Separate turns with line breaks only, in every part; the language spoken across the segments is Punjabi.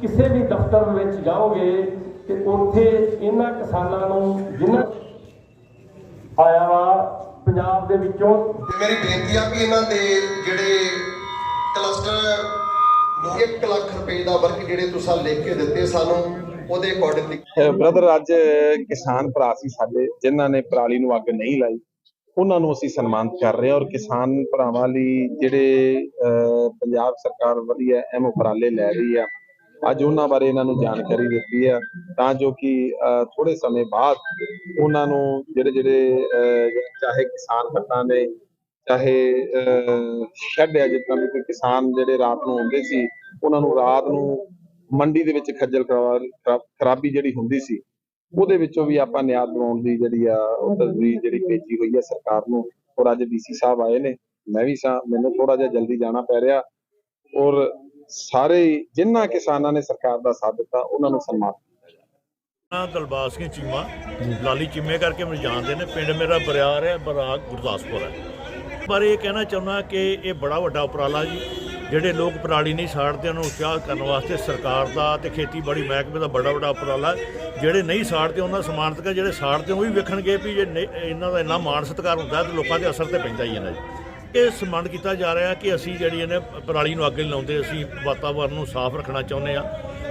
ਕਿਸੇ ਵੀ ਦਫ਼ਤਰ ਵਿੱਚ ਜਾਓਗੇ ਤੇ ਉੱਥੇ ਇਹਨਾਂ ਕਿਸਾਨਾਂ ਨੂੰ ਜਿਨ੍ਹਾਂ ਆਇਆ ਵਾ ਪੰਜਾਬ ਦੇ ਵਿੱਚੋਂ
ਤੇ ਮੇਰੀ ਬੇਨਤੀ ਆ ਕਿ ਇਹਨਾਂ ਦੇ ਜਿਹੜੇ ਕਲਸਟਰ ਨੂੰ 1 ਲੱਖ ਰੁਪਏ ਦਾ ਵਰਕ ਜਿਹੜੇ ਤੁਸੀਂ ਲਿਖ ਕੇ ਦਿੱਤੇ ਸਾਨੂੰ ਉਹਦੇ ਅਕੋਰਡਿੰਗਲੀ
ਬ੍ਰਦਰ ਅੱਜ ਕਿਸਾਨ ਭਰਾ ਸੀ ਸਾਡੇ ਜਿਨ੍ਹਾਂ ਨੇ ਪਰਾਲੀ ਨੂੰ ਅੱਗ ਨਹੀਂ ਲਾਈ ਉਹਨਾਂ ਨੂੰ ਅਸੀਂ ਸਨਮਾਨਿਤ ਕਰ ਰਹੇ ਹਾਂ ਔਰ ਕਿਸਾਨ ਭਰਾਵਾਂ ਲਈ ਜਿਹੜੇ ਅਹ, ਪੰਜਾਬ ਸਰਕਾਰ ਵਧੀਆ ਅਹਿਮ ਉਪਰਾਲੇ ਲੈ ਰਹੀ ਆ ਅੱਜ ਉਹਨਾਂ ਬਾਰੇ ਇਹਨਾਂ ਨੂੰ ਜਾਣਕਾਰੀ ਦਿੱਤੀ ਹੈ ਤਾਂ ਜੋ ਕਿ ਥੋੜੇ ਸਮੇਂ ਬਾਅਦ ਉਹਨਾਂ ਨੂੰ ਜਿਹੜੇ ਜਿਹੜੇ ਚਾਹੇ ਕਿਸਾਨ ਭੱਤਾਂ ਨੇ ਚਾਹੇ ਸ਼ੈੱਡ ਹੈ ਜਿੱਦਾਂ ਵੀ ਕੋਈ ਕਿਸਾਨ ਜਿਹੜੇ ਰਾਤ ਨੂੰ ਆਉਂਦੇ ਸੀ, ਉਹਨਾਂ ਨੂੰ ਰਾਤ ਨੂੰ ਮੰਡੀ ਦੇ ਵਿੱਚ ਖੱਜਲ ਖਰਾਬੀ ਜਿਹੜੀ ਹੁੰਦੀ ਸੀ, ਉਹਦੇ ਵਿੱਚੋਂ ਵੀ ਆਪਾਂ ਨਿਆਂ ਦਿਵਾਉਣ ਦੀ ਜਿਹੜੀ ਆ, ਉਹ ਤਸਵੀਰ ਜਿਹੜੀ ਭੇਜੀ ਹੋਈ ਹੈ ਸਰਕਾਰ ਨੂੰ, ਔਰ ਅੱਜ ਡੀਸੀ ਸਾਹਿਬ ਆਏ ਨੇ, ਮੈਂ ਵੀ ਸਾਂ, ਮੈਨੂੰ ਥੋੜਾ ਜਿਹਾ ਜਲਦੀ ਜਾਣਾ ਪੈ ਰਿਹਾ, ਔਰ ਸਾਰੇ ਹੀ ਜਿਨ੍ਹਾਂ ਕਿਸਾਨਾਂ ਨੇ ਸਰਕਾਰ ਦਾ ਸਾਥ ਦਿੱਤਾ, ਉਹਨਾਂ ਨੂੰ ਸਨਮਾਨ
ਕੀਤਾ ਦਲਬਾਗ ਸਿੰਘ ਚੀਮਾ, ਲਾਲੀ ਚੀਮੇ ਕਰਕੇ ਮੈਨੂੰ ਜਾਣਦੇ ਨੇ। ਪਿੰਡ ਮੇਰਾ ਬਰਿਆਰ ਹੈ ਬਰਾਕ ਗੁਰਦਾਸਪੁਰ ਹੈ। ਪਰ ਇਹ ਕਹਿਣਾ ਚਾਹੁੰਦਾ ਕਿ ਇਹ ਬੜਾ ਵੱਡਾ ਉਪਰਾਲਾ ਜੀ, ਜਿਹੜੇ ਲੋਕ ਪਰਾਲੀ ਨਹੀਂ ਸਾੜਦੇ, ਉਹਨਾਂ ਨੂੰ ਉਤਸ਼ਾਹ ਕਰਨ ਵਾਸਤੇ ਸਰਕਾਰ ਦਾ ਤੇ ਖੇਤੀਬਾੜੀ ਮਹਿਕਮੇ ਦਾ ਬੜਾ ਵੱਡਾ ਉਪਰਾਲਾ ਜਿਹੜੇ ਨਹੀਂ ਸਾੜਦੇ, ਉਹਨਾਂ ਦਾ ਸਨਮਾਨਿਤ ਕਰ ਜਿਹੜੇ ਸਾੜਦੇ, ਉਹ ਵੀ ਵੇਖਣਗੇ ਵੀ ਜੇ ਨਹੀਂ- ਇਹਨਾਂ ਦਾ ਇੰਨਾ ਮਾਣ ਸਤਿਕਾਰ ਹੁੰਦਾ ਹੈ ਤੇ ਲੋਕਾਂ ਦੇ ਅਸਰ ਤੇ ਪੈਂਦਾ ਹੀ ਹੈ ਨਾ ਜੀ। ਇਹ ਸਨਮਾਨ ਕੀਤਾ ਜਾ ਰਿਹਾ ਕਿ ਅਸੀਂ ਜਿਹੜੀ ਇਹਨੇ ਪਰਾਲੀ ਨੂੰ ਅੱਗ ਨਹੀਂ ਲਾਉਂਦੇ ਅਸੀਂ ਵਾਤਾਵਰਨ ਨੂੰ ਸਾਫ਼ ਰੱਖਣਾ ਚਾਹੁੰਦੇ ਆ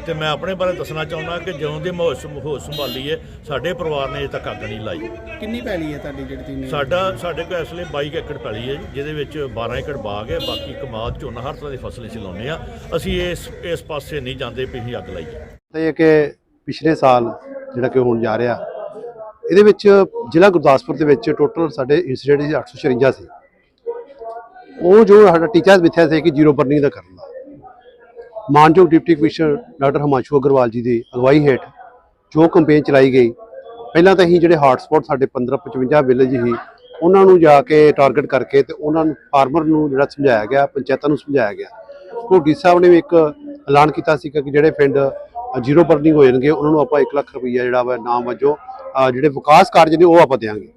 ਤੇ ਮੈਂ ਆਪਣੇ ਬਾਰੇ ਦੱਸਣਾ ਚਾਹੁੰਦਾ ਕਿ ਜਦੋਂ ਦੇ ਮਾਹੌਲ ਸੰ- ਮਾਹੌਲ ਸੰਭਾਲੀ ਹੈ ਸਾਡੇ ਪਰਿਵਾਰ ਨੇ ਅਜੇ ਤੱਕ ਅੱਗ ਨਹੀਂ ਲਾਈ।
ਕਿੰਨੀ ਪੈਲੀ ਹੈ ਤੁਹਾਡੀ ਜਿਹੜੀ ਤੁਸੀਂ
ਸਾਡਾ ਸਾਡੇ ਕੋਲ ਇਸ ਵੇਲੇ 22 ਏਕੜ ਪੈਲੀ ਹੈ ਜੀ, ਜਿਹਦੇ ਵਿੱਚ 12 ਏਕੜ ਬਾਗ ਹੈ ਬਾਕੀ ਕਮਾਦ ਝੋਨਾ ਹਰ ਤਰ੍ਹਾਂ ਦੀ ਫਸਲ ਅਸੀਂ ਲਾਉਂਦੇ ਆ ਅਸੀਂ ਇਸ ਇਸ ਪਾਸੇ ਨਹੀਂ ਜਾਂਦੇ ਵੀ ਅਸੀਂ ਅੱਗ ਲਾਈਏ
ਤੇ ਇਹ ਕਿ ਪਿਛਲੇ ਸਾਲ ਜਿਹੜਾ ਕਿ ਹੁਣ ਜਾ ਰਿਹਾ ਇਹਦੇ ਵਿੱਚ ਜ਼ਿਲ੍ਹਾ ਗੁਰਦਾਸਪੁਰ ਦੇ ਵਿੱਚ ਟੋਟਲ ਸਾਡੇ ਇੰਸੀਡੈਂਟ ਸੀ 856 ਸੀ। ਉਹ ਜੋ ਸਾਡਾ ਟੀਚਾ ਮਿੱਥਿਆ ਸੀ ਕਿ ਜ਼ੀਰੋ ਬਰਨਿੰਗ ਦਾ ਕਰਨ ਦਾ। ਮਾਨਯੋਗ deputy commissioner doctor Himanshu Aggarwal ji ਦੀ ਅਗਵਾਈ ਹੇਠ ਜੋ ਕੰਪੇਨ ਚਲਾਈ ਗਈ, ਪਹਿਲਾਂ ਤਾਂ ਅਸੀਂ ਜਿਹੜੇ ਹਾਟ ਸਾਡੇ 15 55 ਵਿਲੇਜ ਹੀ ਉਹਨਾਂ ਨੂੰ ਜਾ ਕੇ ਟਾਰਗੇਟ ਕਰਕੇ ਤੇ ਉਹਨਾਂ ਨੂੰ ਫਾਰਮਰ ਨੂੰ ਜਿਹੜਾ ਸਮਝਾਇਆ ਗਿਆ, ਪੰਚਾਇਤਾਂ ਨੂੰ ਸਮਝਾਇਆ ਗਿਆ। ਕੋਡੀ ਸਾਹਿਬ ਨੇ ਵੀ ਇੱਕ ਐਲਾਨ ਕੀਤਾ ਸੀ ਕਿ ਜਿਹੜੇ ਪਿੰਡ ਜ਼ੀਰੋ ਬਰਨਿੰਗ ਹੋ ਜਾਣਗੇ, ਉਹਨਾਂ ਨੂੰ ਆਪਾਂ 1 ਲੱਖ ਰੁਪਈਆ ਜਿਹੜਾ ਵਾ ਨਾਮ ਵਜੋਂ ਜਿਹੜੇ ਵਿਕਾਸ ਕਾਰਜ ਨੇ ਉਹ ਆਪਾਂ ਦੇਵਾਂਗੇ।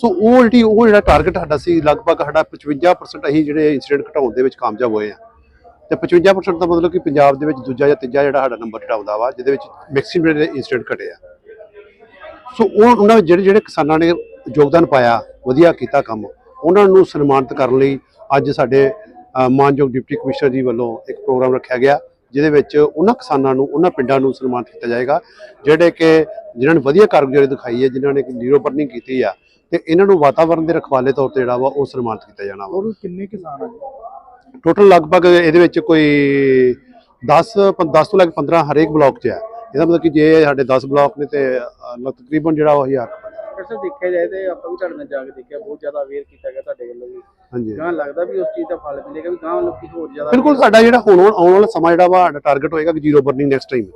ਸੋ ਉਹ ਜਿਹੜੀ ਉਹ ਜਿਹੜਾ ਟਾਰਗੇਟ ਸਾਡਾ ਸੀ, ਲਗਭਗ ਸਾਡਾ 55% ਅਸੀਂ ਜਿਹੜੇ ਇਨਸੀਡੈਂਟ ਘਟਾਉਣ ਦੇ ਵਿੱਚ ਕਾਮਯਾਬ ਹੋਏ ਆ ਤੇ 55% ਦਾ ਮਤਲਬ ਕਿ ਪੰਜਾਬ ਦੇ ਵਿੱਚ ਦੂਜਾ ਜਾਂ ਤੀਜਾ ਜਿਹੜਾ ਸਾਡਾ ਨੰਬਰ ਜਿਹੜਾ ਆਉਂਦਾ ਵਾ, ਜਿਹਦੇ ਵਿੱਚ ਮੈਕਸਿਮਮ ਜਿਹੜੇ ਇਨਸੀਡੈਂਟ ਘਟੇ ਆ। ਸੋ ਉਹ ਉਹਨਾਂ ਜਿਹੜੇ ਜਿਹੜੇ ਕਿਸਾਨਾਂ ਨੇ ਯੋਗਦਾਨ ਪਾਇਆ, ਵਧੀਆ ਕੀਤਾ ਕੰਮ, ਉਹਨਾਂ ਨੂੰ ਸਨਮਾਨਿਤ ਕਰਨ ਲਈ ਅੱਜ ਸਾਡੇ ਮਾਨਯੋਗ ਡਿਪਟੀ ਕਮਿਸ਼ਨਰ ਜੀ ਵੱਲੋਂ ਇੱਕ ਪ੍ਰੋਗਰਾਮ ਰੱਖਿਆ ਗਿਆ। ਜਿਹਦੇ ਵਿੱਚ ਉਹਨਾਂ ਕਿਸਾਨਾਂ ਨੂੰ ਉਹਨਾਂ ਪਿੰਡਾਂ ਨੂੰ ਸਨਮਾਨਿਤ ਕੀਤਾ ਜਾਏਗਾ ਜਿਹੜੇ ਕਿ ਜਿਨ੍ਹਾਂ ਨੇ ਵਧੀਆ ਕਾਰਗੁਜ਼ਾਰੀ ਦਿਖਾਈ ਹੈ ਜਿਨ੍ਹਾਂ ਨੇ ਜ਼ੀਰੋ ਬਰਨਿੰਗ ਕੀਤੀ ਆ ਤੇ ਇਹਨਾਂ ਨੂੰ ਵਾਤਾਵਰਣ ਦੇ ਰਖਵਾਲੇ ਤੌਰ ਤੇ ਜਿਹੜਾ ਵਾ ਉਹ ਸਨਮਾਨਿਤ ਕੀਤਾ ਜਾਣਾ ਵਾ।
ਹੋਰ ਕਿੰਨੇ ਕਿਸਾਨ ਆ ਜੀ?
ਟੋਟਲ ਲਗਭਗ ਇਹਦੇ ਵਿੱਚ ਕੋਈ 10 10 ਤੋਂ ਲੈ ਕੇ 15 ਹਰੇਕ ਬਲਾਕ 'ਚ ਹੈ ਇਹਦਾ ਮਤਲਬ ਕਿ ਜੇ ਸਾਡੇ 10 ਬਲਾਕ ਨੇ ਤੇ ਤਕਰੀਬਨ ਜਿਹੜਾ ਉਹ 1000
ਅਕਸਰ ਦੇਖਿਆ ਜਾਏ ਤੇ ਆਪਾਂ ਵੀ ਤੁਹਾਡੇ ਨਾਲ ਜਾ ਕੇ ਦੇਖਿਆ ਬਹੁਤ ਜ਼ਿਆਦਾ ਅਵੇਅਰ ਕੀਤਾ ਗਿਆ ਤੁਹਾਡੇ ਵੱਲੋਂ ਵੀ।
ਹਾਂਜੀ।
ਗਾਂ ਲੱਗਦਾ ਵੀ ਉਸ ਚੀਜ਼ ਦਾ ਫਲ ਮਿਲੇਗਾ ਵੀ ਗਾਂ ਲੋਕੀ ਹੋਰ ਜ਼ਿਆਦਾ
ਬਿਲਕੁਲ ਸਾਡਾ ਜਿਹੜਾ ਹੁਣ ਆਉਣ ਵਾਲਾ ਸਮਾਂ ਜਿਹੜਾ ਵਾ ਸਾਡਾ ਟਾਰਗੇਟ ਹੋਏਗਾ ਕਿ zero burning next time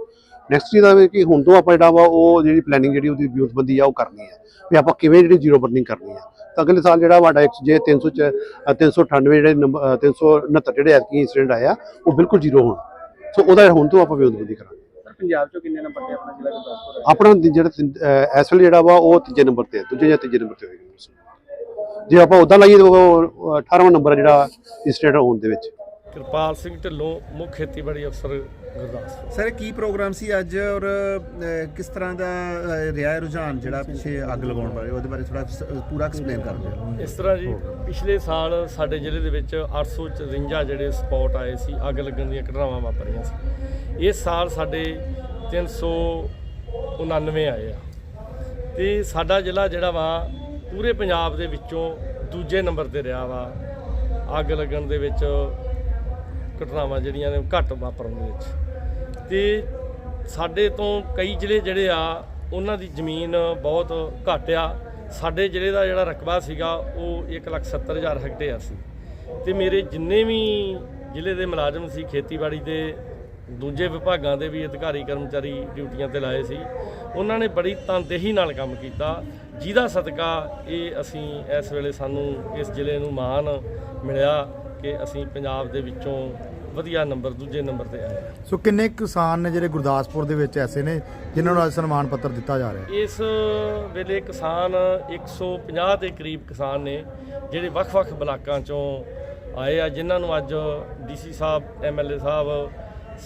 next ਚੀਜ਼ ਦਾ ਕਿ ਹੁਣ ਤੋਂ ਆਪਾਂ ਜਿਹੜਾ ਵਾ ਉਹ ਜਿਹੜੀ ਪਲੈਨਿੰਗ ਜਿਹੜੀ ਉਹਦੀ ਵਿਉਂਤਬੰਦੀ ਆ ਉਹ ਕਰਨੀ ਹੈ ਵੀ ਆਪਾਂ ਕਿਵੇਂ ਜਿਹੜੀ ਜ਼ੀਰੋ ਬਰਨਿੰਗ ਕਰਨੀ ਹੈ ਤਾਂ ਅਗਲੇ ਸਾਲ ਜਿਹੜਾ ਇੱਕ ਜੇ 300 ਚ ਅ, 398 ਜਿਹੜੇ ਨੰਬਰ ਅ, 369 ਜਿਹੜੇ ਐਤਕੀ ਇਨਸੀਡੈਂਟ ਆਇਆ ਉਹ ਬਿਲਕੁਲ ਜ਼ੀਰੋ ਹੋਣ। ਸੋ ਉਹਦਾ ਹੁਣ ਤੋਂ ਆਪਾਂ ਵਿਉਂਤਬੰਦੀ ਕਰਾਂਗੇ।
ਪੰਜਾਬ ਚੋਂ ਕਿੰਨੇ ਨੰਬਰ ਤੇ ਆਪਣਾ ਜ਼ਿਲ੍ਹਾ ਗੁਰਦਾਸਪੁਰ ਹੈ?
ਆਪਣਾ ਜਿਹੜਾ ਤਿੰਨ- ਅਹ ਇਸ ਵੇਲੇ ਜਿਹੜਾ ਵਾ ਉਹ ਤੀਜੇ ਨੰਬਰ ਤੇ ਹੈ, ਦੂਜੇ ਜਾਂ ਤੀਜੇ ਨੰਬਰ ਤੇ ਹੋਏਗਾ। ਜੇ ਆਪਾਂ ਉਦਾਂ ਲਾਈਏ ਤਾਂ ਉਹ 18ਵਾਂ ਨੰਬਰ ਜਿਹੜਾ ਇੰਸਟੇਟ ਹੋਣ ਦੇ ਵਿੱਚ।
ਕਿਰਪਾਲ ਸਿੰਘ ਢਿੱਲੋਂ ਮੁੱਖ ਖੇਤੀਬਾੜੀ ਅਫਸਰ ਗੁਰਦਾਸਪੁਰ।
ਸਰ ਕੀ ਪ੍ਰੋਗਰਾਮ ਸੀ ਅੱਜ ਔਰ ਕਿਸ ਤਰ੍ਹਾਂ ਦਾ ਰਿਹਾ ਰੁਝਾਨ ਜਿਹੜਾ ਪਿੱਛੇ ਅੱਗ ਲਗਾਉਣ ਬਾਰੇ? ਉਹਦੇ ਬਾਰੇ ਥੋੜਾ ਪੂਰਾ ਐਕਸਪਲੇਨ ਕਰ ਦਿਓ।
ਇਸ ਤਰ੍ਹਾਂ ਜੀ ਪਿਛਲੇ ਸਾਲ ਸਾਡੇ ਜ਼ਿਲ੍ਹੇ ਦੇ ਵਿੱਚ 854 ਜਿਹੜੇ ਸਪੌਟ ਆਏ ਸੀ ਅੱਗ ਲੱਗਣ ਦੀਆਂ ਘਟਨਾਵਾਂ ਵਾਪਰੀਆਂ ਸੀ। ਇਸ ਸਾਲ ਸਾਡੇ 399 ਆਏ ਆ। ਤੇ ਸਾਡਾ ਜ਼ਿਲ੍ਹਾ ਜਿਹੜਾ ਵਾ ਪੂਰੇ ਪੰਜਾਬ ਦੇ ਵਿੱਚੋਂ ਦੂਜੇ ਨੰਬਰ ਤੇ ਰਿਹਾ ਵਾ। ਅੱਗ ਲੱਗਣ ਦੇ ਵਿੱਚ ਘਟਨਾਵਾਂ ਜਿਹੜੀਆਂ ਨੇ ਘੱਟ ਵਾਪਰਨ ਦੇ ਵਿੱਚ। ਤੇ ਸਾਡੇ ਤੋਂ ਕਈ ਜ਼ਿਲ੍ਹੇ ਜਿਹੜੇ ਆ ਉਹਨਾਂ ਦੀ ਜ਼ਮੀਨ ਬਹੁਤ ਘੱਟ ਆ। ਸਾਡੇ ਜ਼ਿਲ੍ਹੇ ਦਾ ਜਿਹੜਾ ਰਕਬਾ ਸੀਗਾ ਉਹ 1,70,000 ਹੈਕਟੇਅਰ ਸੀ। ਤੇ ਮੇਰੇ ਜਿੰਨੇ ਵੀ ਜ਼ਿਲ੍ਹੇ ਦੇ ਮੁਲਾਜ਼ਮ ਸੀ ਖੇਤੀਬਾੜੀ ਦੇ ਦੂਜੇ ਵਿਭਾਗਾਂ ਦੇ ਵੀ ਅਧਿਕਾਰੀ ਕਰਮਚਾਰੀ ਡਿਊਟੀਆਂ ਤੇ ਲਾਏ ਸੀ ਉਹਨਾਂ ਨੇ ਬੜੀ ਤਨਦੇਹੀ ਨਾਲ ਕੰਮ ਕੀਤਾ। ਜਿਹਦਾ ਸਦਕਾ ਇਹ ਅਸੀਂ ਇਸ ਵੇਲੇ ਸਾਨੂੰ ਇਸ ਜ਼ਿਲ੍ਹੇ ਨੂੰ ਮਾਣ ਮਿਲਿਆ। ਕਿ ਅਸੀਂ ਪੰਜਾਬ ਦੇ ਵਿੱਚੋਂ ਵਧੀਆ ਨੰਬਰ ਦੂਜੇ ਨੰਬਰ ਤੇ ਆਏ ਹਾਂ।
ਸੋ ਕਿੰਨੇ ਕਿਸਾਨ ਨੇ ਜਿਹੜੇ ਗੁਰਦਾਸਪੁਰ ਦੇ ਵਿੱਚ ਐਸੇ ਨੇ ਜਿਨ੍ਹਾਂ ਨੂੰ ਅੱਜ ਸਨਮਾਨ ਪੱਤਰ ਦਿੱਤਾ ਜਾ ਰਿਹਾ ਹੈ?
ਇਸ ਵੇਲੇ ਕਿਸਾਨ 150 ਦੇ ਕਰੀਬ ਕਿਸਾਨ ਨੇ ਜਿਹੜੇ ਵੱਖ-ਵੱਖ ਬਲਾਕਾਂ ਚੋਂ ਆਏ ਆ ਜਿਨ੍ਹਾਂ ਨੂੰ ਅੱਜ ਡੀਸੀ ਸਾਹਿਬ ਐਮਐਲਏ ਸਾਹਿਬ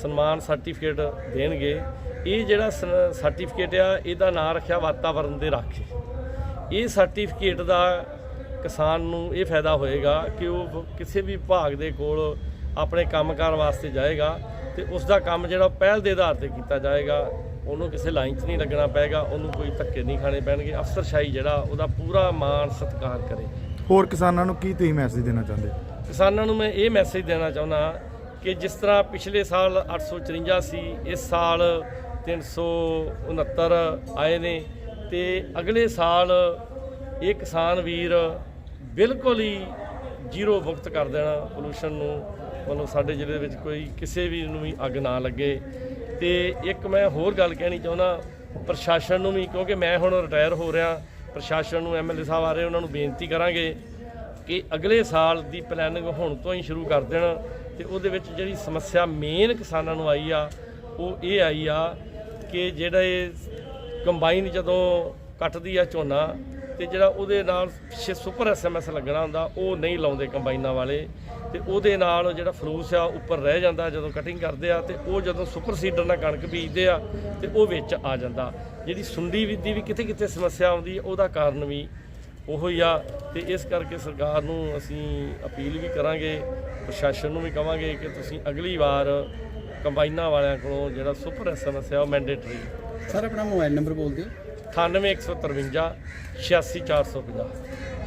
ਸਨਮਾਨ ਸਰਟੀਫਿਕੇਟ ਦੇਣਗੇ। ਇਹ ਜਿਹੜਾ ਸਰਟੀਫਿਕੇਟ ਆ ਇਹਦਾ ਨਾਮ ਰੱਖਿਆ ਵਾਤਾਵਰਣ ਦੇ ਰਾਖੇ। ਇਹ ਸਰਟੀਫਿਕੇਟ ਦਾ ਕਿਸਾਨ ਨੂੰ ਇਹ ਫਾਇਦਾ ਹੋਏਗਾ ਕਿ ਉਹ ਕਿਸੇ ਵੀ ਵਿਭਾਗ ਦੇ ਕੋਲ ਆਪਣੇ ਕੰਮਕਾਰ ਵਾਸਤੇ ਜਾਏਗਾ ਤੇ ਉਸ ਦਾ ਕੰਮ ਜਿਹੜਾ ਪਹਿਲ ਦੇ ਆਧਾਰ ਤੇ ਕੀਤਾ ਜਾਏਗਾ ਉਹਨੂੰ ਕਿਸੇ ਲਾਈਨ 'ਚ ਨਹੀਂ ਲੱਗਣਾ ਪਏਗਾ ਉਹਨੂੰ ਕੋਈ ਧੱਕੇ ਨਹੀਂ ਖਾਣੇ ਪੈਣਗੇ ਅਫਸਰਸ਼ਾਹੀ ਜਿਹੜਾ ਉਹਦਾ ਪੂਰਾ ਮਾਣ ਸਤਿਕਾਰ ਕਰੇ।
ਹੋਰ ਕਿਸਾਨਾਂ ਨੂੰ ਕੀ ਤੁਸੀਂ ਮੈਸੇਜ ਦੇਣਾ ਚਾਹੁੰਦੇ
ਕਿਸਾਨਾਂ ਨੂੰ ਮੈਂ ਇਹ ਮੈਸੇਜ ਦੇਣਾ ਚਾਹੁੰਦਾ ਕਿ ਜਿਸ ਤਰ੍ਹਾਂ ਪਿਛਲੇ ਸਾਲ 854 ਸੀ ਇਸ ਸਾਲ 369 ਆਏ ਨੇ ਤੇ ਅਗਲੇ ਸਾਲ ਇਹ ਕਿਸਾਨ ਵੀਰ ਬਿਲਕੁਲ ਹੀ ਜ਼ੀਰੋ ਮੁਕਤ ਕਰ ਦੇਣਾ ਪੋਲੂਸ਼ਨ ਨੂੰ। ਮਤਲਬ ਸਾਡੇ ਜ਼ਿਲ੍ਹੇ ਵਿੱਚ ਕੋਈ ਕਿਸੇ ਵੀ ਨੂੰ ਵੀ ਅੱਗ ਨਾ ਲੱਗੇ। ਤੇ ਇੱਕ ਮੈਂ ਹੋਰ ਗੱਲ ਕਹਿਣੀ ਚਾਹੁੰਦਾ, ਪ੍ਰਸ਼ਾਸਨ ਨੂੰ ਵੀ, ਕਿਉਂਕਿ ਮੈਂ ਹੁਣ ਰਿਟਾਇਰ ਹੋ ਰਿਹਾ, ਪ੍ਰਸ਼ਾਸਨ ਨੂੰ ਐਮਐਲਏ ਸਾਹਿਬ ਆ ਰਹੇ, ਉਹਨਾਂ ਨੂੰ ਬੇਨਤੀ ਕਰਾਂਗੇ ਕਿ ਅਗਲੇ ਸਾਲ ਦੀ ਪਲੈਨਿੰਗ ਹੁਣ ਤੋਂ ਹੀ ਸ਼ੁਰੂ ਕਰ ਦੇਣ। ਤੇ ਉਹਦੇ ਵਿੱਚ ਜਿਹੜੀ ਸਮੱਸਿਆ ਮੇਨ ਕਿਸਾਨਾਂ ਨੂੰ ਆਈ ਆ, ਉਹ ਇਹ ਆਈ ਆ ਕਿ ਜਿਹੜਾ ਇਹ ਕੰਬਾਈਨ ਜਦੋਂ ਕੱਟਦੀ ਆ ਝੋਨਾ ਤੇ ਜਿਹੜਾ ਉਹਦੇ ਨਾਲ ਪਿੱਛੇ ਸੁਪਰ ਐਸਐਮਐਸ ਲੱਗਣਾ ਹੁੰਦਾ, ਉਹ ਨਹੀਂ ਲਾਉਂਦੇ ਕੰਬਾਈਨਾਂ ਵਾਲੇ। ਤੇ ਉਹਦੇ ਨਾਲ ਜਿਹੜਾ ਫਲੂਸ ਆ, ਉੱਪਰ ਰਹਿ ਜਾਂਦਾ ਜਦੋਂ ਕਟਿੰਗ ਕਰਦੇ ਆ, ਤੇ ਉਹ ਜਦੋਂ ਸੁਪਰ ਸੀਡਰ ਨਾਲ ਕਣਕ ਬੀਜਦੇ ਆ, ਤੇ ਉਹ ਵਿੱਚ ਆ ਜਾਂਦਾ। ਜਿਹੜੀ ਸੁੰਡੀ ਵਿਧੀ ਵੀ ਕਿਤੇ ਕਿਤੇ ਸਮੱਸਿਆ ਆਉਂਦੀ, ਉਹਦਾ ਕਾਰਨ ਵੀ ਉਹੋ ਹੀ ਆ। ਤੇ ਇਸ ਕਰਕੇ ਸਰਕਾਰ ਨੂੰ ਅਸੀਂ ਅਪੀਲ ਵੀ ਕਰਾਂਗੇ, ਪ੍ਰਸ਼ਾਸਨ ਨੂੰ ਵੀ ਕਵਾਂਗੇ ਕਿ ਤੁਸੀਂ ਅਗਲੀ ਵਾਰ ਕੰਬਾਈਨਾਂ ਵਾਲਿਆਂ ਕੋਲੋਂ ਜਿਹੜਾ ਸੁਪਰ ਐਸਐਮਐਸ ਆ, ਉਹ ਮੈਂਡੇਟਰੀ
ਸਰ ਆਪਣਾ ਮੋਬਾਈਲ ਨੰਬਰ ਬੋਲ ਦਿਓ।
98153 86450